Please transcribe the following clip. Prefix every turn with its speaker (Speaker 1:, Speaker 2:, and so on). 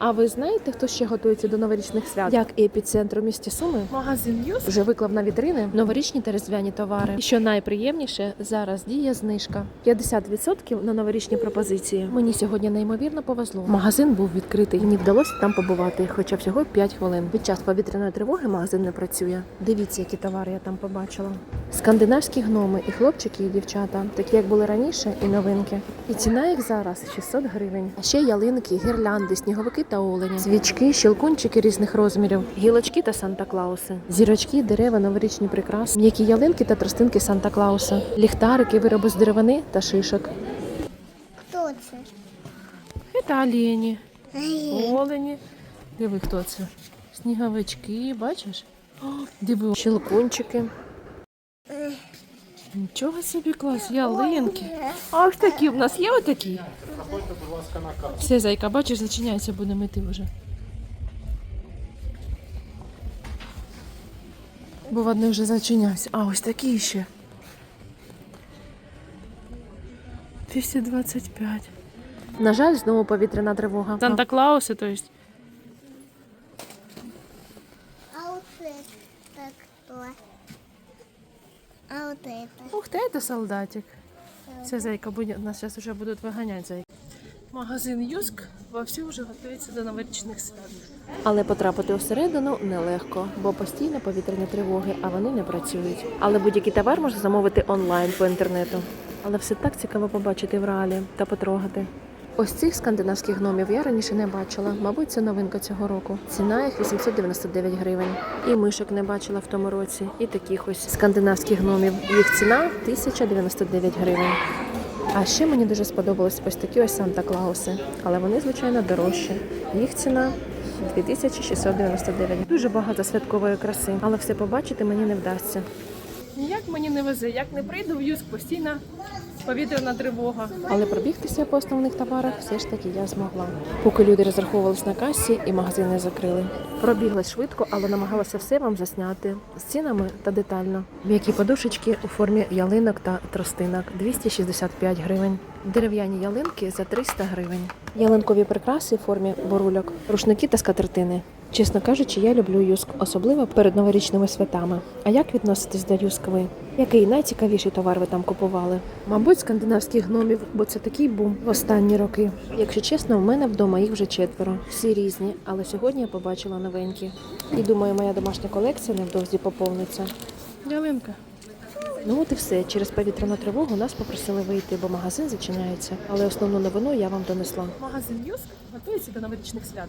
Speaker 1: А ви знаєте, хто ще готується до новорічних свят? Як і епіцентр у місті Суми?
Speaker 2: Магазин Юс.
Speaker 1: Вже виклав на вітрини новорічні та різдвяні товари. І що найприємніше, зараз діє знижка 50% на новорічні пропозиції. Мені сьогодні неймовірно повезло. Магазин був відкритий. Мені вдалося там побувати, хоча всього 5 хвилин. Під час повітряної тривоги магазин не працює. Дивіться, які товари я там побачила. Скандинавські гноми і хлопчики, і дівчата, такі як були раніше, і новинки. І ціна їх зараз 600 гривень. А ще ялинки, гірлянди, сніговики та олені, свічки, щелкунчики різних розмірів, гілочки та Санта-Клауси, зірочки, дерева, новорічні прикраси, м'які ялинки та тростинки Санта-Клауса, ліхтарики, вироби з деревини та шишок.
Speaker 3: Хто це?
Speaker 1: Це олені, олені. Диви, хто це? Сніговички, бачиш? О, диви, щелкунчики. Нічого собі клас, ялинки. А ось такі в нас є отакі? Все, зайка, бачиш, зачиняється, будемо йти вже. Бо вони вже зачинявся. А, ось такі ще. 225. На жаль, знову повітряна тривога. Санта-Клауси, то есть.
Speaker 3: а вот это кто? А вот это?
Speaker 1: Ух ти, це солдатик. Це зайка буде, нас зараз вже будуть виганяти зайка. Магазин Юск вовсю вже готується до новорічних свят. Але потрапити усередину нелегко, бо постійно повітряні тривоги, а вони не працюють. Але будь-який товар можна замовити онлайн по інтернету. Але все так цікаво побачити в реалі та потрогати. Ось цих скандинавських гномів я раніше не бачила. Мабуть, це новинка цього року. Ціна їх 899 гривень. І мишок не бачила в тому році, і таких ось скандинавських гномів. Їх ціна 1099 гривень. А ще мені дуже сподобались ось такі ось Санта-Клауси, але вони, звичайно, дорожчі. Їх ціна 2699. Дуже багато святкової краси, але все побачити мені не вдасться. Ніяк мені не везе, як не прийду в Юск, постійно повітряна тривога. Але пробігтися по основних товарах все ж таки я змогла. Поки люди розраховувались на касі і магазини закрили. Пробіглась швидко, але намагалася все вам засняти з цінами та детально. М'які подушечки у формі ялинок та тростинок 265 гривень. Дерев'яні ялинки за 300 гривень. Ялинкові прикраси в формі борульок, рушники та скатертини. Чесно кажучи, я люблю юск, особливо перед новорічними святами. А як відноситесь до юск ви? Який найцікавіший товар ви там купували? Мабуть, скандинавських гномів, бо це такий бум в останні роки. Якщо чесно, в мене вдома їх вже четверо. Всі різні, але сьогодні я побачила новенькі. І думаю, моя домашня колекція невдовзі поповниться. Ялинка. Ну от і все. Через повітряну тривогу нас попросили вийти, бо магазин зачиняється. Але основну новину я вам донесла.
Speaker 2: Магазин Юск готується до новорічних свят.